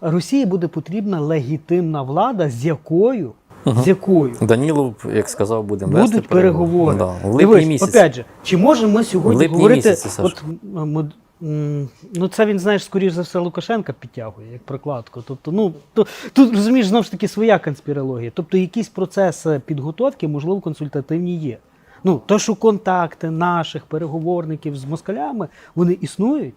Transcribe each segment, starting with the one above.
Росії буде потрібна легітимна влада, з якою, з якою Данілов, як сказав, вести будуть переговори. Да, в липні Дивись, опять же, чи можемо ми сьогодні липні говорити? місяці, от, ми- ну це він, знаєш, скоріш за все, Лукашенка підтягує як прокладку. Тобто, ну то, тут розумієш знову ж таки своя конспірологія. Тобто, якісь процеси підготовки, можливо, консультативні є. Ну, то, що контакти наших переговорників з москалями вони існують.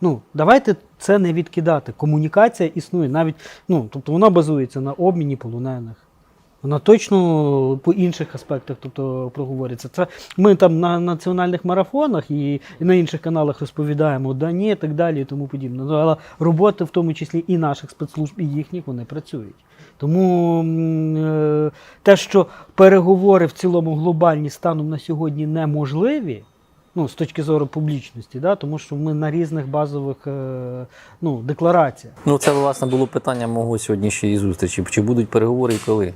Ну, давайте це не відкидати. Комунікація існує навіть, ну, тобто вона базується на обміні полонених. Вона точно по інших аспектах тобто, проговориться. Це ми там на національних марафонах і, на інших каналах розповідаємо дані і так далі і тому подібне. Ну, але роботи, в тому числі і наших спецслужб, і їхніх, вони працюють. Тому е, те, що переговори в цілому глобальні станом на сьогодні неможливі, ну, з точки зору публічності, да, тому що ми на різних базових е, ну, деклараціях. Ну, це, власне, було питання мого сьогоднішньої зустрічі. Чи будуть переговори і коли?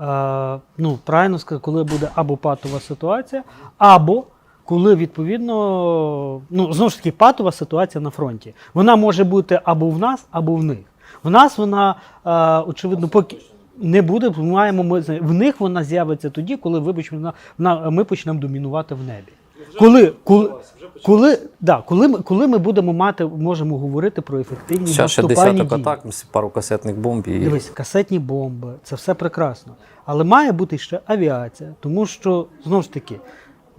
Е, ну, правильно сказати, коли буде або патова ситуація, або коли відповідно, ну знову ж таки, патова ситуація на фронті. Вона може бути або в нас, або в них. В нас вона, е, очевидно, поки не буде, маємо ми в них вона з'явиться тоді, коли вибач, вона, ми почнемо домінувати в небі. Коли, коли, коли, да, коли, ми, коли ми будемо мати, можемо говорити про ефективні Зараз ще наступальні десяток дії. атак, пару касетних бомб і. Дивись, касетні бомби, це все прекрасно. Але має бути ще авіація, тому що, знову ж таки,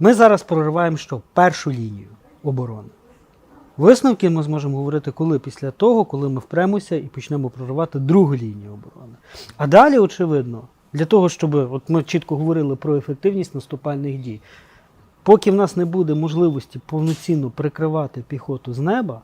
ми зараз прориваємо що? Першу лінію оборони. Висновки ми зможемо говорити коли після того, коли ми впремося і почнемо проривати другу лінію оборони. А далі, очевидно, для того, щоб от ми чітко говорили про ефективність наступальних дій, поки в нас не буде можливості повноцінно прикривати піхоту з неба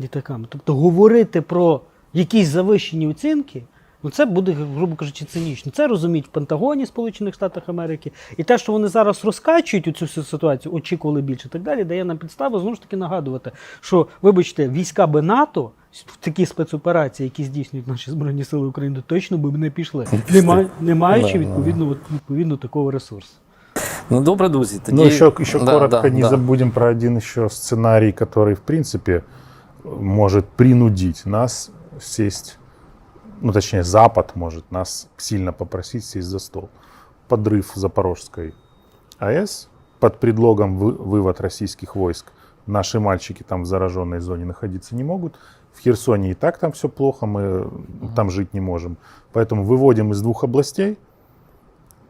літаками, тобто говорити про якісь завищені оцінки, ну це буде, грубо кажучи, цинічно. Це розуміють в Пентагоні Сполучених Штатів Америки. І те, що вони зараз розкачують цю всю ситуацію, очікували більше і так далі, дає нам підставу знову ж таки нагадувати, що, вибачте, війська би НАТО в такі спецоперації, які здійснюють наші Збройні Сили України, точно би не пішли, не, маючи відповідно, відповідно такого ресурсу. Ну, добре, друзі. Тоді... Ну, еще, еще Да, коротко да, не да. забудем про один еще сценарий, который, в принципе, может принудить нас сесть, ну, точнее, Запад может нас сильно попросить сесть за стол. Подрыв Запорожской АЭС под предлогом вы- вывод российских войск. Наши мальчики там в зараженной зоне находиться не могут. В Херсоне и так там все плохо, мы там жить не можем. Поэтому выводим из двух областей,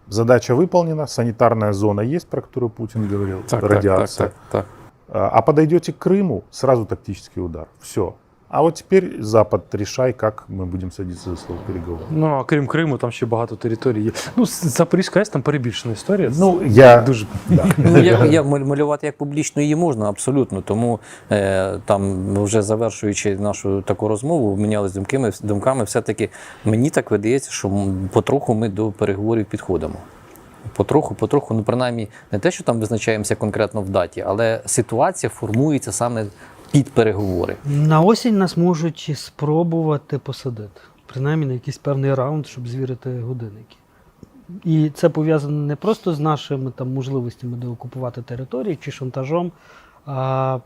Задача выполнена, санитарная зона есть, про которую Путин говорил, Так, радиация. так, так, так. так. а подойдете к Крыму, сразу тактический удар. Все. А от теперь Запад решай, как мы будем садиться за стол переговоров. Ну, а крім Криму, там ще багато територій є. Ну, Запорізька АЕС там перебільшена історія. Ну, я... дуже Да. Ну, як, як маль- малювати як публічно її можна, абсолютно. Тому е, там, вже завершуючи нашу таку розмову, мінялись думками, думками, все-таки мені так видається, що потроху ми до переговорів підходимо. Потроху, потроху, ну принаймні, не те, що там визначаємося конкретно в даті, але ситуація формується саме під переговори. На осінь нас можуть спробувати посадити, принаймні на якийсь певний раунд, щоб звірити годинники. І це пов'язано не просто з нашими там можливостями деокупувати території чи шантажом, а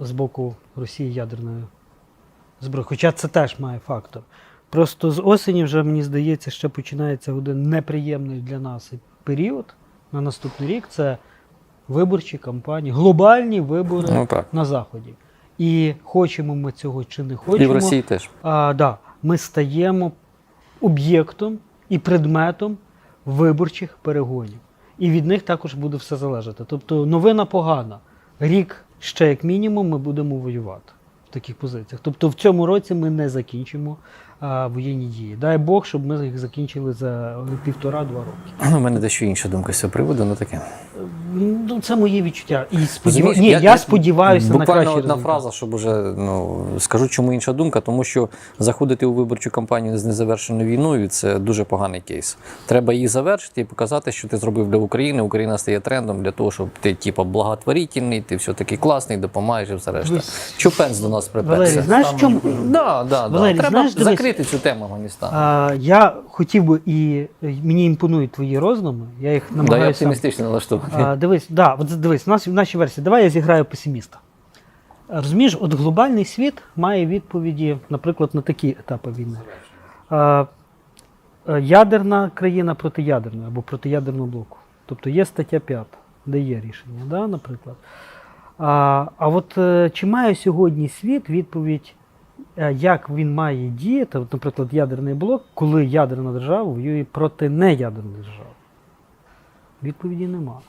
з боку Росії ядерною зброї. Хоча це теж має фактор. Просто з осені вже, мені здається, ще починається один неприємний для нас період на наступний рік. Це виборчі кампанії, глобальні вибори Ну на Заході. І хочемо ми цього чи не хочемо. І в Росії теж. А, да, ми стаємо об'єктом і предметом виборчих перегонів. І від них також буде все залежати. Тобто новина погана. Рік ще як мінімум ми будемо воювати в таких позиціях. Тобто в цьому році ми не закінчимо воєнні дії. Дай Бог, щоб ми їх закінчили за півтора-два роки. У мене дещо інша думка з цього приводу, ну таке. Ну, це моє відчуття. І сподів... Ні, я, сподіваюся на буквально одна фраза, щоб уже ну скажу, чому інша думка, тому що заходити у виборчу кампанію з незавершеною війною це дуже поганий кейс. Треба її завершити і показати, що ти зробив для України. Україна стає трендом для того, щоб ти, типу, благотворительний, ти все таки класний, допомагаєш і все решта. Ви- Чупенс до нас приперся. Знаєш, чому Да, да, да. Треба знаєш, дивись- закрити цю тему Афганістану. А, я хотів би і е, мені імпонують твої роздуми. Я їх Да, я намагаюся. оптимістично налаштований. а, дивись, да, от дивись, у нас в нашій версії. Давай я зіграю песиміста. Розумієш, от глобальний світ має відповіді, наприклад, на такі етапи війни. Е, е, Ядерна країна проти ядерної або проти ядерного блоку. Тобто є стаття 5, де є рішення, да, наприклад. А, а от е, чи має сьогодні світ відповідь, як він має діяти, наприклад, ядерний блок, коли ядерна держава воює проти неядерної держави? Відповіді нема.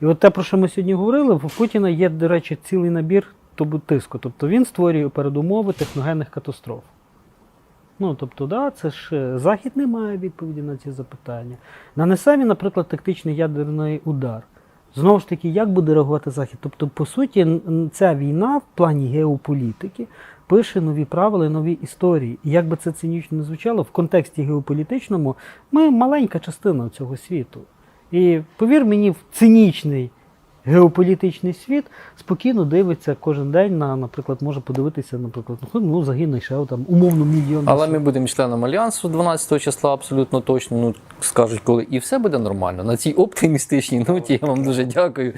І от те, про що ми сьогодні говорили, в Путіна є, до речі, цілий набір тобто, тиску. Тобто він створює передумови техногенних катастроф. Ну, тобто, да, це ж е, Захід не має відповіді на ці запитання. Нанесе він, наприклад, тактичний ядерний удар. Знову ж таки, як буде реагувати Захід? Тобто, по суті, ця війна в плані геополітики пише нові правила і нові історії. І як би це цинічно не звучало, в контексті геополітичному ми маленька частина цього світу. І повір мені, в цинічний геополітичний світ спокійно дивиться кожен день на, наприклад, може подивитися, наприклад, ну, ну загине ще там умовно мільйон. Але ми будемо членом альянсу 12 числа, абсолютно точно. Ну скажуть, коли і все буде нормально. На цій оптимістичній ноті я вам дуже дякую.